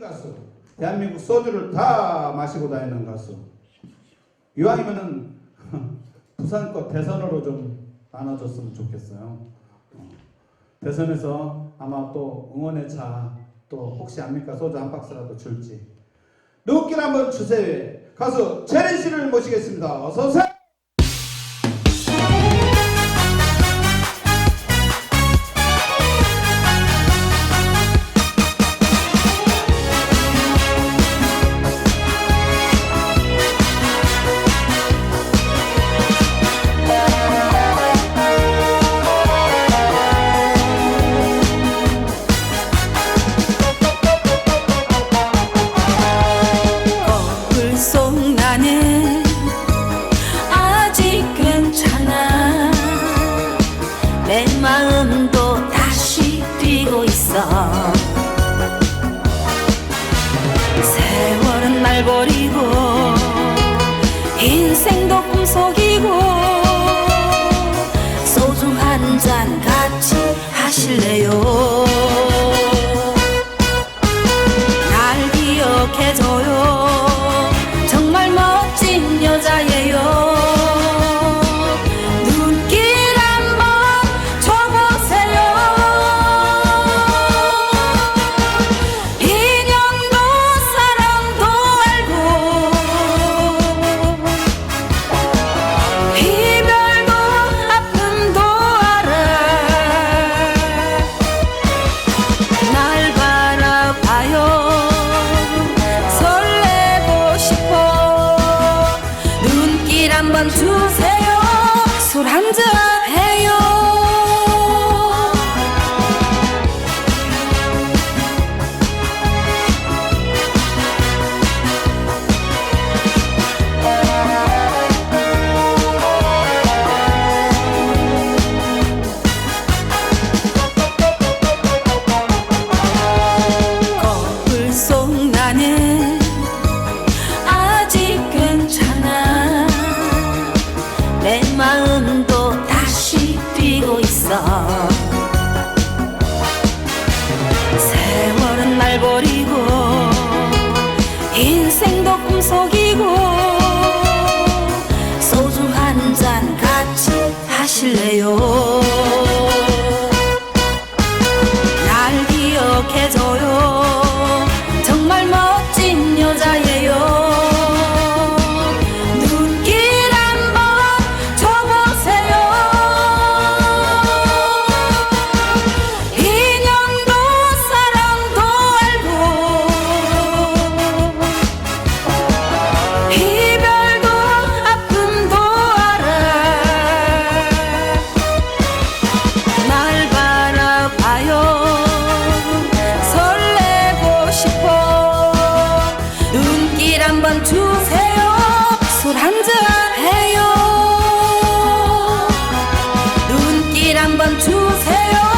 가수. 대한민국 소주를 다 마시고 다니는 가수. 이왕이면은 부산 거 대선으로 좀 나눠줬으면 좋겠어요. 어. 대선에서 아마 또 응원의 차, 또 혹시 압니까? 소주 한 박스라도 줄지. 눈길 한번 주세요. 가수 재린 씨를 모시겠습니다. 어서 오세요. 내 마음도 다시 뛰고 있어. 세월은 날 버리고 인생도 꿈속이고 소주 한 잔 같이 하실래요? 날 기억해줘 속 나는 아직 괜찮아. 내 마음도 다시 뛰고 있어. 세월은 날 버리고 인생도 꿈속이고 소주 한 잔 같이 하실래요 길 한번 주세요. 술 한잔 해요. 눈길 한번 주세요.